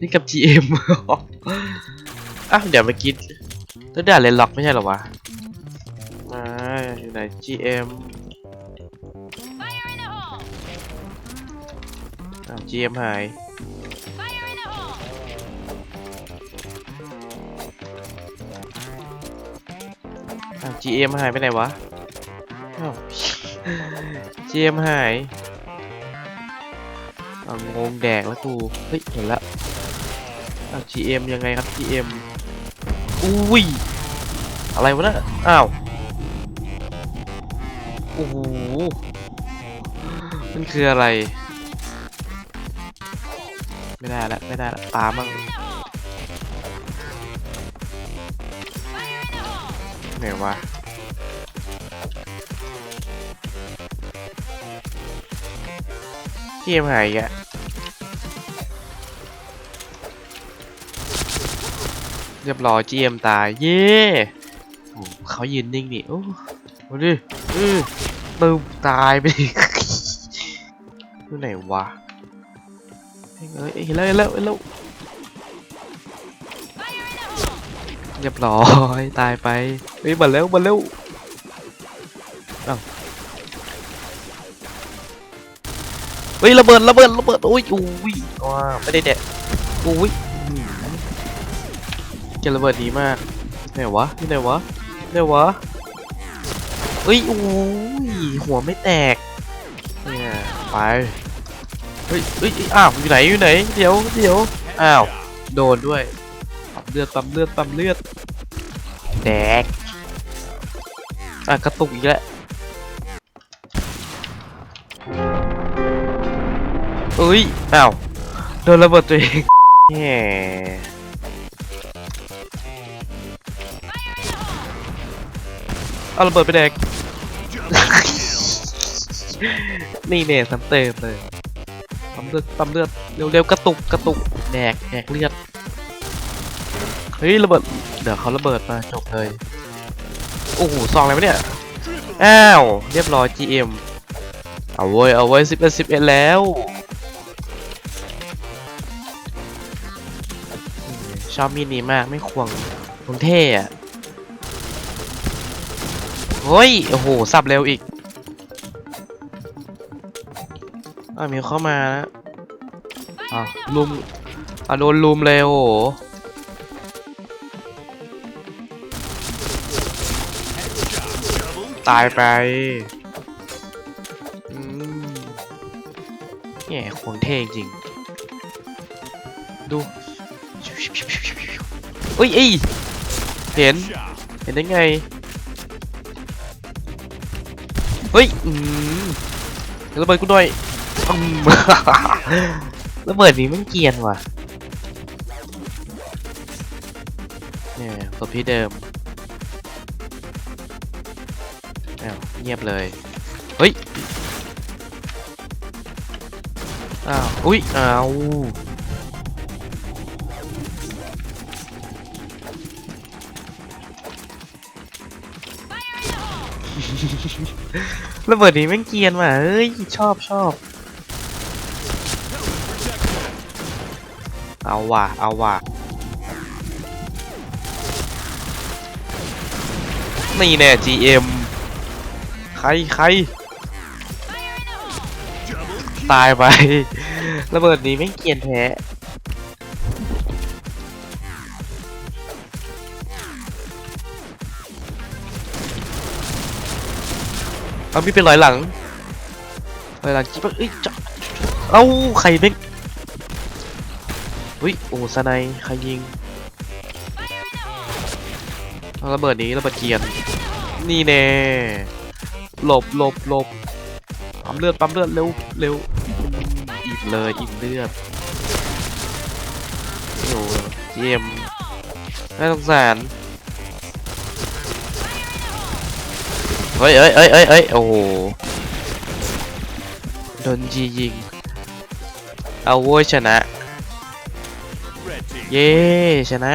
นี่กับ GM อะเดี๋ยวเมื่อกี้ตัวด่าเลนล็อกไม่ใช่หรอวะมาอยู่ไหน GM อ้าว GM หายอ้าว GM หายไปไหนวะอ้าว GM หายงงแดกแล้วกู เฮ้ย เห็นละอ้ว GM ยังไงครับ GM อุ้ย อะไรวะนะอ้าว โอ้โห มันคืออะไร ไม่ได้ละ ไม่ได้ละ ตามมั่งไหนวะเกมหายอีกอะ รียบร้อย GM ตาย เย้โอ้เขายืนนิ่งนี่โอ้มาดิอือตึมตายไปดิอยู่ไหนวะเฮ้ยเอ้ยเห็นแล้วเห็นแล้วเห็นแล้วเรียบร้อยตายไปเฮ้ยมาแล้วมาแล้วอ้าเฮ้ยระเบิดระเบิดระเบิดอุ้ยอุ้ยว้าไม่ได้แดะอุ้ย เกมระเบิดดีมากไหนวะที่ไหนวะไหนวะเฮ้ยโอ้ยหัวไม่แตกเนี่ยไปเฮ้ยเฮ้ยอ้าวอยู่ไหนอยู่ไหนเดี๋ยวเดี๋ยวอ้าวโดนด้วยปั๊มเลือดปั๊มเลือดปั๊มเลือดแดกอะกระตุกอีกแล้วเอ้ยอ้าวโดนระเบิดตัวเองแหม เอาระเบิดไปแดก นี่เนี่ยซ้ำเติมเลยปั๊มเลือดปั๊มเลือด เร็วๆกระตุกกระตุกแดกแดกเลือด เฮ้ยระเบิด เดี๋ยวเขาระเบิดมาจบเลย โอ้โหซองอะไรวะเนี่ย อ้าว เรียบร้อย GM เอาเว้เอาเว้สิบเอ็ดสิบเอ็ดแล้วชอบมีดนี้มากไม่ควงคงเท่อะ เฮ้ย โอ้โห สับเร็วอีกอ่ามีเข้ามานะอ่าลุมอ่าโดนลุมเลยโอ้โหตายไปอืมแง่โคนเท่จริง ดูเอ้ยเอ้ยเห็น เห็นได้ไง เฮ้ยอืมระเบิดกูหน่อยระเบิดนี้มันเกียนว่ะเนี่ยตัวพี่เดิมอ้าเงียบเลย เฮ้ย อ้าว อุ้ย อ้าว ระเบิดนี้แม่งเกียนว่ะเอ้ยชอบชอบเอาว่ะเอาว่ะนี่แน่ GM ใครใครตายไประเบิดนี้ไม่งเกียนแท้ เอามีเป็นรอยหลังรอยหลังจิ๊บเอ้ยจะเอ้าใครเป็นอุ้ยโอ้สไนใครยิงเอาระเบิดนี้ระเบิดเกียร์นี่แน่หลบหลบหลบปั๊มเลือดปั๊มเลือดเร็วเร็วอิ่มเลยอิ่มเลือดโอ้เยี่ยมน่าสงสาร เฮ้ยเอ้ยเอ้ยเอ้ยเอ้ยโอ้โหโดนจียิง เอาโว้ยชนะ เย้ชนะ